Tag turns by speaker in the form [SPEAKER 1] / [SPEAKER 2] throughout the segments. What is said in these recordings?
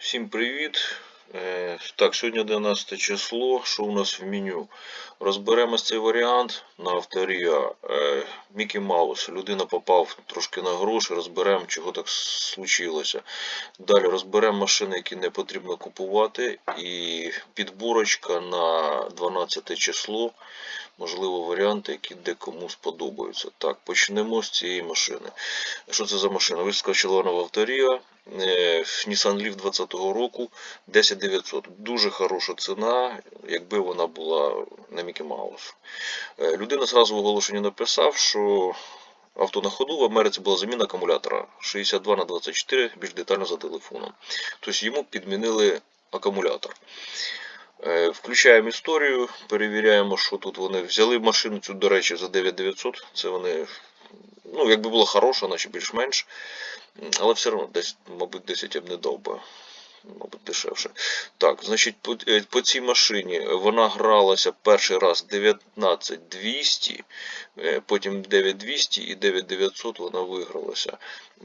[SPEAKER 1] Всім привіт! Е, Так, сьогодні 11 число. Що у нас в меню? Розберемо цей варіант на авторія. Е, Мікі Маус. Людина попав трошки на гроші, розберемо, чого так случилося. Далі розберемо машини, які не потрібно купувати. І підборочка на 12 число. Можливо, варіанти, які декому сподобаються. Так, почнемо з цієї машини. Що це за машина? Вискочила вона в авторія. Е, Nissan Leaf 20-го року 10900. Дуже хороша ціна, якби вона була на Мікі Маус. Е, Людина зразу в оголошенні написав, що авто на ходу в Америці була заміна акумулятора 62 на 24, більш детально за телефоном. Тобто йому підмінили акумулятор. Е, Включаємо історію, перевіряємо, що тут вони взяли машину цю, до речі, за 9900. Це вони, ну, якби була хороша, наче більш-менш. Але все одно десь, мабуть, 10 я б не дав. Мабуть, дешевше. Так, значить, по, е, по цій машині вона гралася перший раз 19200, е, потім 9200 і 9900 вона вигралася.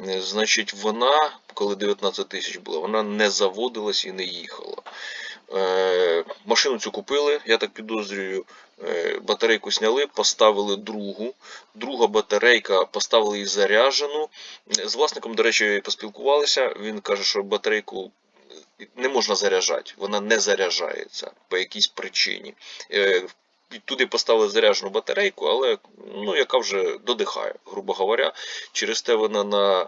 [SPEAKER 1] Е, Значить, вона, коли 19 тисяч була, вона не заводилась і не їхала. Е, машину цю купили, я так підозрюю. Е, батарейку зняли, поставили другу. Друга батарейка поставили її заряджену. З власником, до речі, поспілкувалися. Він каже, що батарейку не можна заряджати, вона не заряджається по якійсь причині. Е, Туди поставили заряджену батарейку, але ну, яка вже додихає, грубо говоря. Через те вона на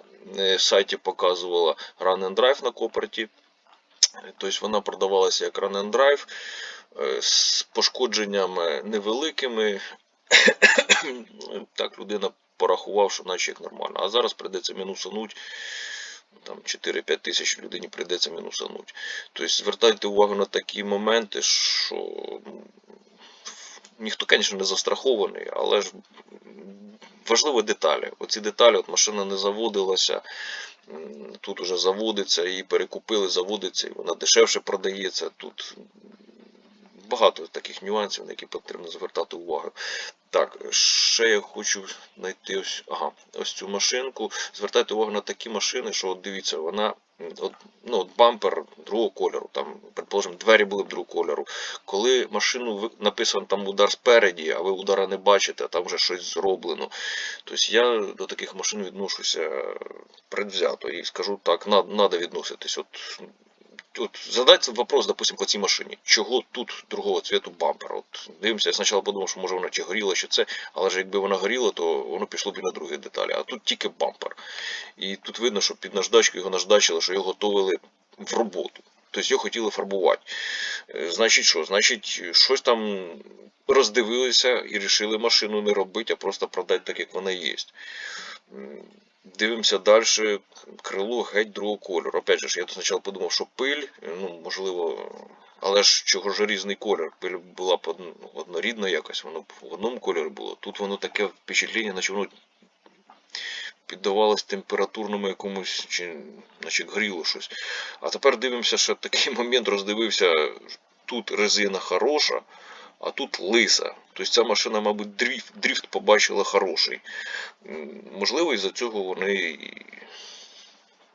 [SPEAKER 1] сайті показувала Run and Drive на Копорті. Тобто вона продавалася як Run and Drive е, з пошкодженнями невеликими. так, людина порахував, що наче як нормально. А зараз прийдеться мінусануть. Там 4-5 тисяч людині прийдеться мінусануть. Тобто звертайте увагу на такі моменти, що ніхто, звісно, не застрахований, але ж важливі деталі. Оці деталі, от машина не заводилася, тут уже заводиться, її перекупили, заводиться, і вона дешевше продається. Тут багато таких нюансів, на які потрібно звертати увагу. Так, ще я хочу знайти ось, ага, ось цю машинку. Звертайте увагу на такі машини, що от дивіться, вона от, ну, от бампер другого кольору, там, предположимо, двері були б другого кольору. Коли машину написано там удар спереді, а ви удара не бачите, а там вже щось зроблено. Тобто я до таких машин відношуся предвзято і скажу так, треба відноситись. От от задайте вопрос, допустим, по цій машині. Чого тут другого цвіту бампер? От дивимося, я спочатку подумав, що може вона чи горіла, чи це, але ж якби вона горіла, то воно пішло б і на другі деталі. А тут тільки бампер. І тут видно, що під наждачку його наждачили, що його готували в роботу. Тобто його хотіли фарбувати. Е, Значить, що? Значить, щось там роздивилися і вирішили машину не робити, а просто продати так, як вона є. Дивимося далі. Крило геть другого кольору. Опять же, я тут спочатку подумав, що пиль, ну, можливо, але ж чого ж різний колір? Пиль була б одн- однорідна якось, воно б в одному кольорі було. Тут воно таке впечатлення, наче воно піддавалось температурному якомусь, чи наче гріло щось. А тепер дивимося, що такий момент роздивився, тут резина хороша, а тут лиса. Тобто ця машина, мабуть, дріфт, дріфт побачила хороший. Можливо, із-за цього вони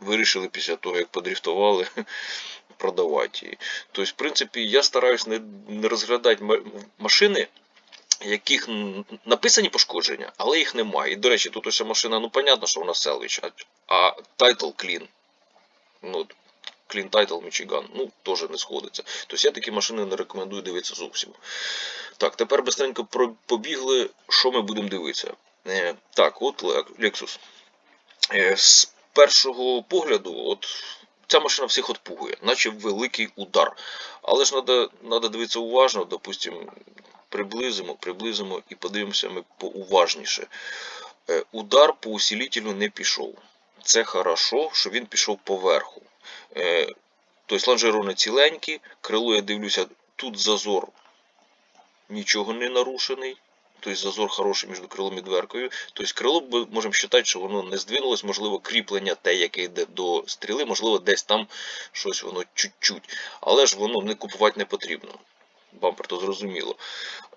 [SPEAKER 1] вирішили після того, як подріфтували, продавати її. Тобто, в принципі, я стараюсь не, не розглядати ма- машини, яких написані пошкодження, але їх немає. І, до речі, тут ось машина, ну, понятно, що вона селвіч, а тайтл клін. Ну, Title Michigan, ну, теж не сходиться. Тобто я такі машини не рекомендую дивитися зовсім. Так, тепер быстренько побігли, що ми будемо дивитися. Е, так, от Lexus. Е, з першого погляду, от ця машина всіх отпугує, наче великий удар. Але ж треба дивитися уважно, допустимо, приблизимо, приблизимо і подивимося ми поуважніше. Е, удар по усилителю не пішов. Це хорошо, що він пішов поверху. Е, тобто лонжерони ціленькі, крило, я дивлюся, тут зазор нічого не нарушений. Тобто зазор хороший між крилом і дверкою. Тобто крило можемо вважати, що воно не здвинулось, можливо, кріплення те, яке йде до стріли, можливо, десь там щось воно чуть-чуть. Але ж воно не купувати не потрібно. Бампер, то зрозуміло.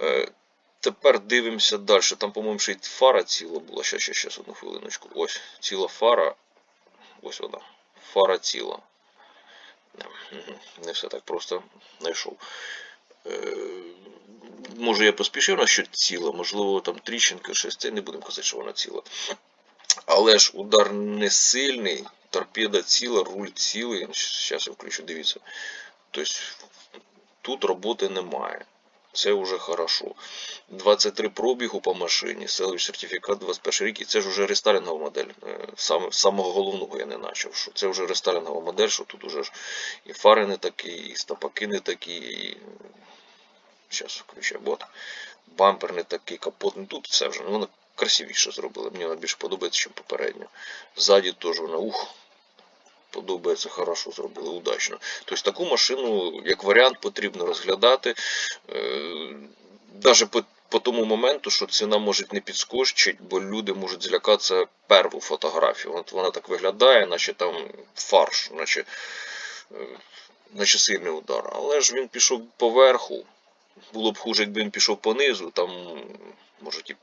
[SPEAKER 1] Е, тепер дивимося далі. Там, по-моєму, ще й фара ціла була. Щас, щас, щас, одну хвилиночку. Ось, ціла фара. Ось вона. Фара ціла. Не все так просто знайшов. Е, Може я поспішив на що ціла, можливо там тріщинка, щось це не будемо казати, що вона ціла. Але ж удар не сильний, торпеда ціла, руль цілий. Зараз я включу, дивіться. Тобто тут роботи немає. Це вже хорошо. 23 пробігу по машині, селовий сертифікат 21 рік, і це ж вже рестайлінгова модель. Е, Саме, самого головного я не почав. Що це вже рестайлінгова модель, що тут уже ж і фари не такі, і стопаки не такі, і зараз включаю бот. Бампер не такий, капот. Ну тут все вже. Ну, воно красивіше зробили. Мені вона більше подобається, ніж попередньо. Ззаді теж вона ух. Подобається, хорошо зробили, удачно. Тобто таку машину, як варіант, потрібно розглядати. Навіть по, по тому моменту, що ціна може не підскочить, бо люди можуть злякатися перву фотографію. От вона так виглядає, наче там фарш, наче, е, наче сильний удар. Але ж він пішов поверху. Було б хуже, якби він пішов понизу, там можуть і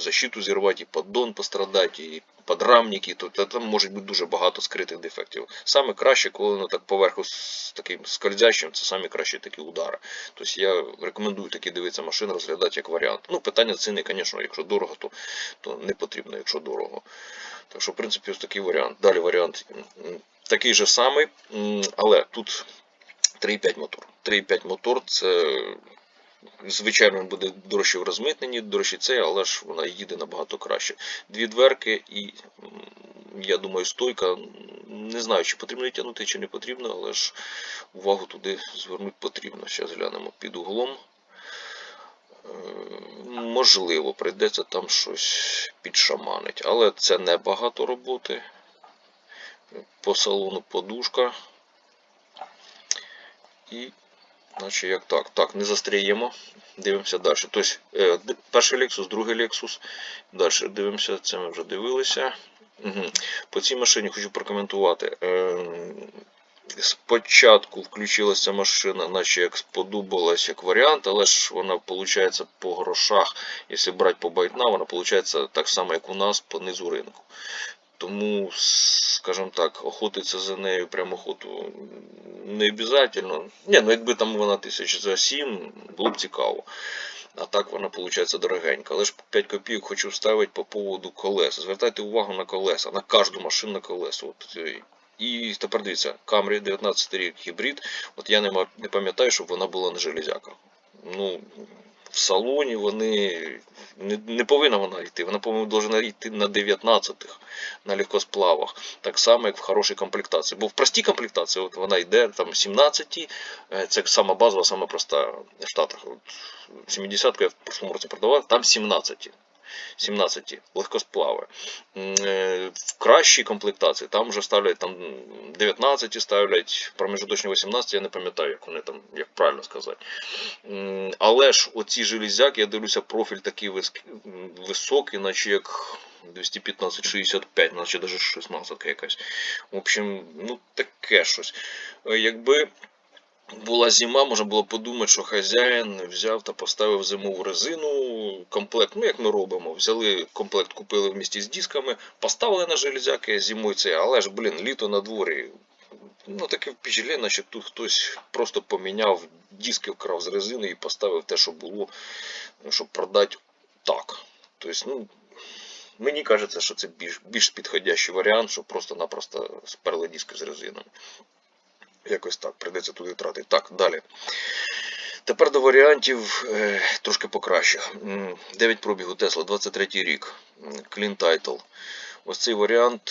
[SPEAKER 1] защиту зірвати, і поддон пострадати, і подрамники, то там може бути дуже багато скритих дефектів. Саме краще, коли воно так поверху з таким скользящим, це самі кращі такі удари. Тобто я рекомендую такі дивитися машин розглядати як варіант. Ну, питання ціни, звісно, якщо дорого, то, то не потрібно, якщо дорого. Так що, в принципі, ось такий варіант. Далі варіант такий же самий, але тут 3,5 мотор. 3,5 мотор це Звичайно, він буде дорожче в розмитненні, дорожче цей, але ж вона їде набагато краще. Дві дверки і, я думаю, стойка. Не знаю, чи потрібно тягнути, чи не потрібно, але ж увагу туди звернути потрібно. Зараз глянемо під углом. Е, Можливо, прийдеться там щось підшаманить, але це не багато роботи. По салону подушка. І Значить, як так? Так, не застряємо. Дивимося далі. Тобто, е, перший Lexus, другий Lexus. Далі дивимося, це ми вже дивилися. Угу. По цій машині хочу прокоментувати. Е, спочатку включилася машина, наче як сподобалась як варіант, але ж вона виходить по грошах, якщо брати по байтна, вона виходить так само, як у нас по низу ринку. Тому, скажімо так, охотитися за нею прямо охоту не обов'язково. Ні, ну якби там вона тисяч за 7, було б цікаво. А так вона виходить дорогенька. Але ж 5 копійок хочу вставити по поводу колес. Звертайте увагу на колеса, на кожну машину на колеса. От, е, і тепер дивіться, Camry 19 рік гібрид. От я не пам'ятаю, щоб вона була на железяках. Ну, в салоні вони не, не повинна вона йти. Вона, по-моєму, повинна йти на 19-х, на легкосплавах. Так само, як в хорошій комплектації. Бо в простій комплектації от вона йде там 17 е, це сама базова, сама проста в Штатах. От 70-ку я в прошлому році продавав, там 17. 17 легкосплави. Е, В кращій комплектації там вже ставлять там 19 ставлять, промежуточні 18, я не пам'ятаю, як вони там, як правильно сказати. Але ж оці железяки, я дивлюся, профіль такий високий, наче як 215-65, наче навіть 16 якась. В общем, ну таке щось. Е, Якби була зима, можна було подумати, що хазяїн взяв та поставив зимову резину, комплект, ну як ми робимо, взяли комплект, купили в місті з дисками, поставили на железяки зимою це, але ж, блін, літо на дворі. Ну, таке впечатлення, наче тут хтось просто поміняв диски, вкрав з резини і поставив те, що було, ну, щоб продати так. Тобто, ну, мені кажеться, що це більш, більш підходящий варіант, що просто-напросто сперли диски з резинами. Якось так, прийдеться туди тратити. Так, далі. Тепер до варіантів е, трошки покращих. 9 пробігу Тесла, 23 рік. Clean Title. Ось цей варіант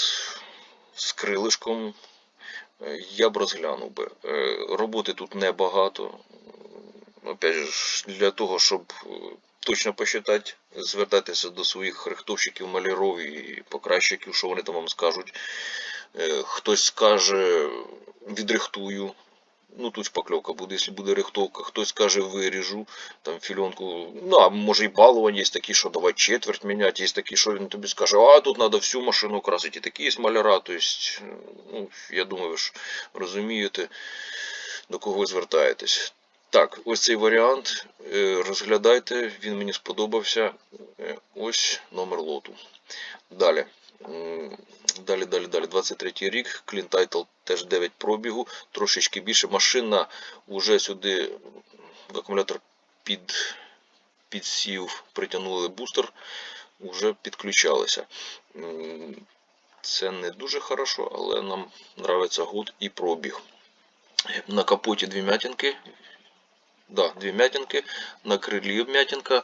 [SPEAKER 1] з крилишком е, я б розглянув би. Е, Роботи тут небагато. Опять же, для того, щоб точно посчитати, звертайтеся до своїх рихтовщиків, маляров і покращиків, що вони там вам скажуть. Е, Хтось скаже, відрихтую. Ну, тут шпакльовка буде, якщо буде рихтовка. Хтось каже, виріжу там фільонку. Ну, а може і балування, є такі, що давай четверть міняти, є такі, що він тобі скаже, а тут треба всю машину красити. І такі є маляра. Тобто, ну, я думаю, ви розумієте, до кого звертаєтесь. Так, ось цей варіант. е, Розглядайте, він мені сподобався. Е, Ось номер лоту. Далі. Далі, далі, далі. 23 й рік. Clean Title теж 9 пробігу, трошечки більше. Машина вже сюди акумулятор під, підсів, притягнули бустер, вже підключалися. Це не дуже хорошо, але нам нравиться год і пробіг. На капоті дві м'ятінки. Да, дві м'ятінки, на крилі вм'ятінка.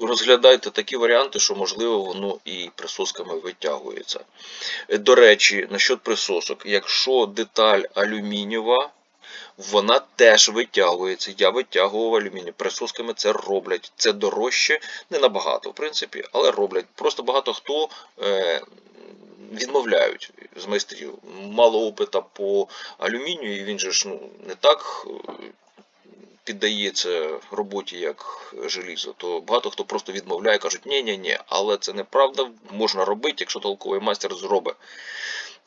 [SPEAKER 1] Розглядайте такі варіанти, що можливо воно і присосками витягується. До речі, насчет присосок, якщо деталь алюмінієва, вона теж витягується. Я витягував алюміній. Присосками це роблять. Це дорожче, не набагато, в принципі, але роблять. Просто багато хто е, відмовляють з майстрів. Мало опита по алюмінію, і він же ж ну, не так е, піддається роботі як желізо, то багато хто просто відмовляє, кажуть, ні ні ні але це неправда, можна робити, якщо толковий майстер зробить.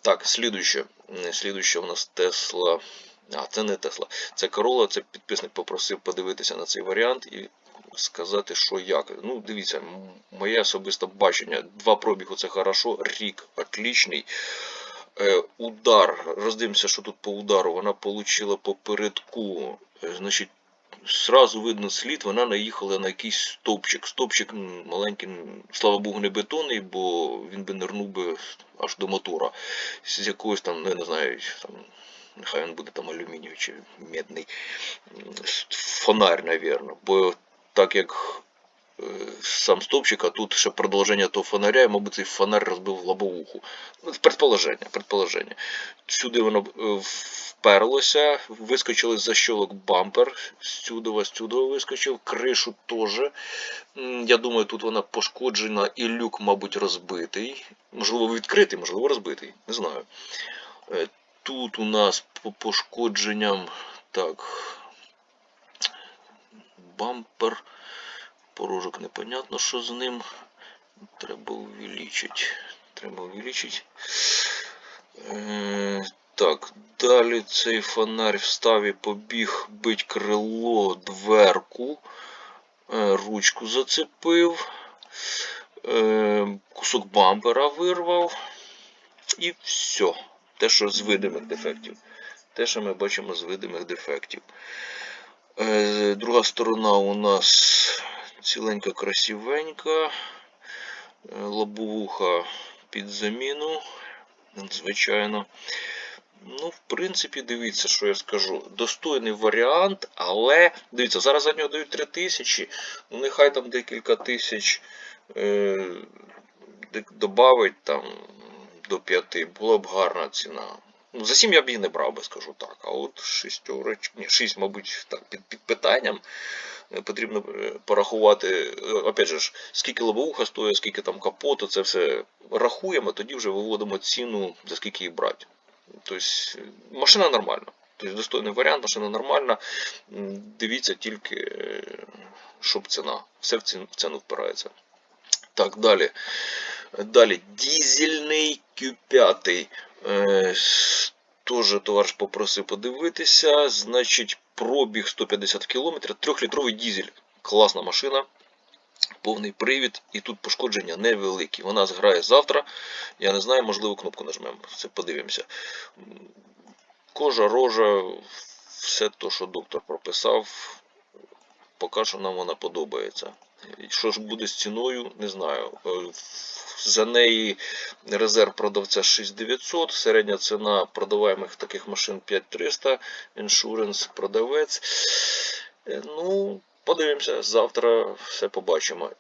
[SPEAKER 1] Так, слідуюче. М, Слідуюче у нас Тесла. А, це не Тесла, це Corolla, це підписник попросив подивитися на цей варіант і сказати, що як. Ну, дивіться, моє особисте бачення. Два пробігу це хорошо, рік отлічний. Е, удар. Роздивимося, що тут по удару. Вона отримала попередку. Е, Значить, Сразу видно слід, вона наїхала на якийсь стовпчик. Стовпчик маленький, слава Богу, не бетонний, бо він би нирнув би аж до мотора. З якогось там, ну, не знаю, там, нехай він буде там алюмінієвий чи медний. Фонарь, навірно. Бо так як сам стовпчик, а тут ще продовження того фонаря, і, мабуть, цей фонарь розбив лобовуху. Ну, предположення, предположення. Сюди воно е, вперлося, вискочили з защолок бампер, сюди, сюди вискочив, кришу теж. Я думаю, тут вона пошкоджена і люк, мабуть, розбитий. Можливо, відкритий, можливо, розбитий. Не знаю. Е, Тут у нас по пошкодженням. Так. Бампер. Порожок непонятно, що з ним. Треба увеличити. Треба увеличити. Е, так, далі цей фонарь встав і побіг бить крило, дверку. Е, ручку зацепив. Е, кусок бампера вирвав. І все. Те, що з видимих дефектів. Те, що ми бачимо з видимих дефектів. Е, друга сторона у нас ціленька, красивенька. Е, Лобовуха під заміну. Звичайно. Ну, в принципі, дивіться, що я скажу. Достойний варіант, але дивіться, зараз за нього дають 3 тисячі. Ну, нехай там декілька тисяч е, додавить там до 5. Була б гарна ціна. Ну, за 7 я б її не брав би, скажу так. А от шістерочки, ні, 6, мабуть, так, під, під питанням. Потрібно е, порахувати, е, опять же, скільки лобовуха стоїть, скільки там капоту, це все рахуємо, тоді вже виводимо ціну, за скільки її брати. Тобто е, машина нормальна. Тобто достойний варіант, машина нормальна. Дивіться тільки, щоб ціна. Все в ціну, впирається. Так, далі. Далі. Дізельний Q5. Е, Теж товариш попросив подивитися. Значить, пробіг 150 км, 3-літровий дізель. Класна машина. Повний привід, і тут пошкодження невеликі. Вона зграє завтра. Я не знаю, можливо, кнопку нажмемо. Це подивимося. Кожа, рожа, все то, що доктор прописав, поки що нам вона подобається. Що ж буде з ціною, не знаю. Е, За неї резерв продавця 6900, середня ціна продаваємих таких машин 5300, іншуренс продавець. Е, Ну, подивимося, завтра все побачимо.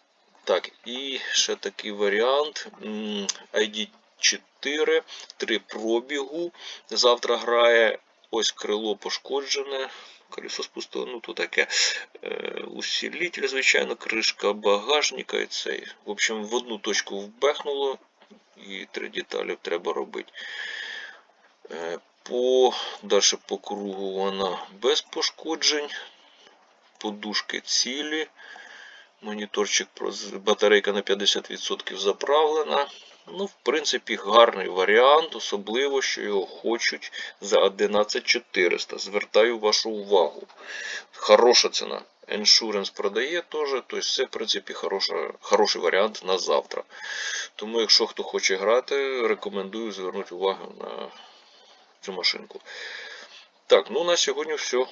[SPEAKER 1] Так, і ще такий варіант. ID4, 3 пробігу. Завтра грає. Ось крило пошкоджене. Колесо спустило, ну то таке. Е, усилитель, звичайно, кришка багажника і цей. В общем, в одну точку вбехнуло і три деталі треба робити. Е, по, далі по кругу вона без пошкоджень. Подушки цілі. Моніторчик батарейка на 50% заправлена. Ну, в принципі, гарний варіант, особливо, що його хочуть за 11400. Звертаю вашу увагу. Хороша ціна. Insurance продає теж. Тобто це, в принципі, хороша, хороший варіант на завтра. Тому, якщо хто хоче грати, рекомендую звернути увагу на цю машинку. Так, ну на сьогодні все.